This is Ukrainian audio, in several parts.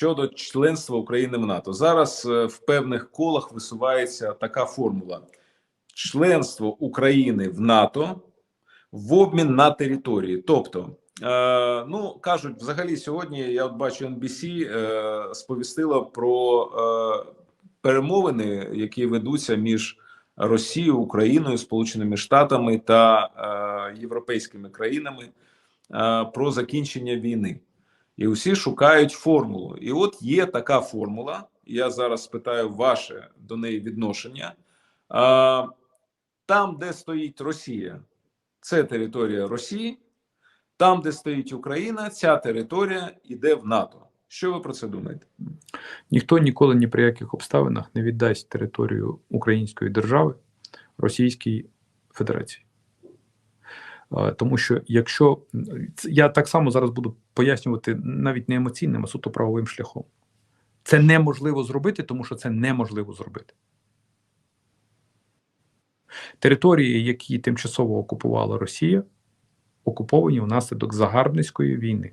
щодо членства України в НАТО. Зараз е, в певних колах висувається така формула: членство України в НАТО в обмін на території. Тобто, е, ну кажуть, взагалі сьогодні я от бачу NBC е, сповістила про е, перемовини, які ведуться між Росією, Україною, Сполученими Штатами та е, європейськими країнами е, про закінчення війни. І усі шукають формулу. І от є така формула. Я зараз спитаю ваше до неї відношення. А, там, де стоїть Росія, це територія Росії. Там, де стоїть Україна, ця територія йде в НАТО. Що ви про це думаєте? Ніхто ніколи ні при яких обставинах не віддасть територію Української держави Російській Федерації. Тому що якщо я так само зараз буду пояснювати навіть не емоційним, а суто правовим шляхом, це неможливо зробити, тому що це неможливо зробити. Території, які тимчасово окупувала Росія, окуповані внаслідок загарбницької війни,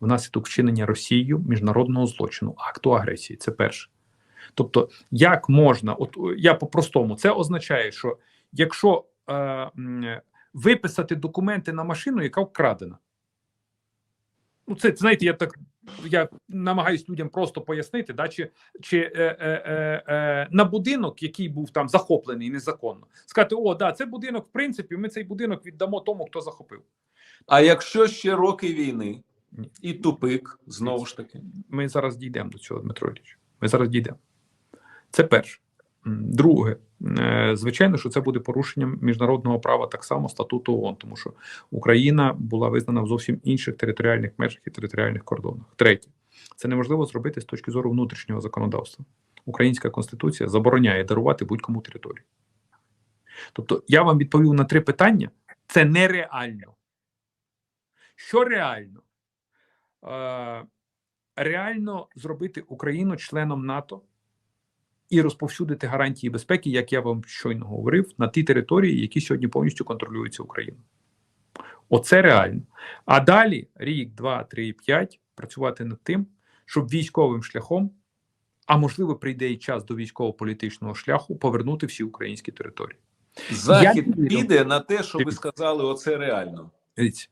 внаслідок вчинення Росією міжнародного злочину, акту агресії. Це перше. Тобто, як можна, от я по-простому, це означає, що якщо е, виписати документи на машину, яка вкрадена. Ну, це знаєте, я так я намагаюсь людям просто пояснити, да, чи, чи е, е, е, е, на будинок, який був там захоплений незаконно, сказати: о, да, це будинок, в принципі, ми цей будинок віддамо тому, хто захопив. А якщо ще роки війни і тупик, знову ж таки. Ми зараз дійдемо до цього, Дмитро Ілліч. Ми зараз дійдемо. Це перше. Друге, е, звичайно, що це буде порушенням міжнародного права так само статуту ООН, тому що Україна була визнана в зовсім інших територіальних межах і територіальних кордонах. Третє, це неможливо зробити з точки зору внутрішнього законодавства. Українська конституція забороняє дарувати будь-кому територію. Тобто, я вам відповів на три питання: це нереально. Що реально? Е, реально зробити Україну членом НАТО і розповсюдити гарантії безпеки, як я вам щойно говорив, на ті території, які сьогодні повністю контролюються Україною. Оце реально. А далі рік, два, три, п'ять працювати над тим, щоб військовим шляхом, а можливо, прийде і час до військово-політичного шляху, повернути всі українські території. Захід Я піде на те, що ви сказали, оце реально. Дивіться.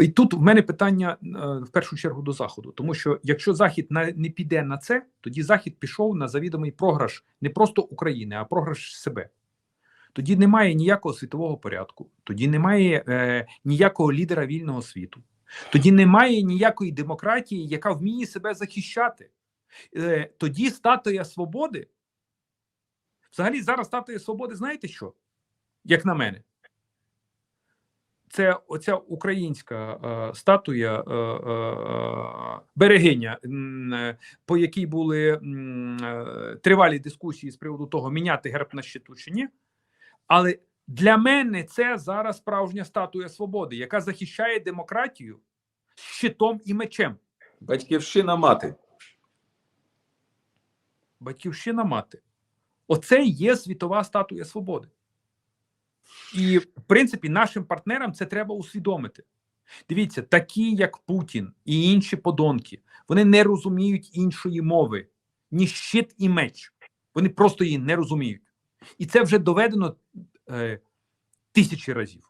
І тут в мене питання е, в першу чергу до заходу, тому що якщо захід не піде на це, тоді захід пішов на завідомий програш не просто України, а програш себе. Тоді немає ніякого світового порядку, тоді немає е, ніякого лідера вільного світу, тоді немає ніякої демократії, яка вміє себе захищати. Е, тоді статуя свободи. Взагалі, зараз статуя свободи, знаєте що? Як на мене, це оця українська е, статуя е, е, берегиня, е, по якій були е, тривалі дискусії з приводу того, міняти герб на щиту чи ні. Але для мене це зараз справжня статуя свободи, яка захищає демократію щитом і мечем. Батьківщина мати. Батьківщина мати. Оце є світова статуя свободи. І, в принципі, нашим партнерам це треба усвідомити. Дивіться, такі, як Путін і інші подонки, вони не розуміють іншої мови, ні щит і меч. Вони просто її не розуміють. І це вже доведено е, тисячі разів.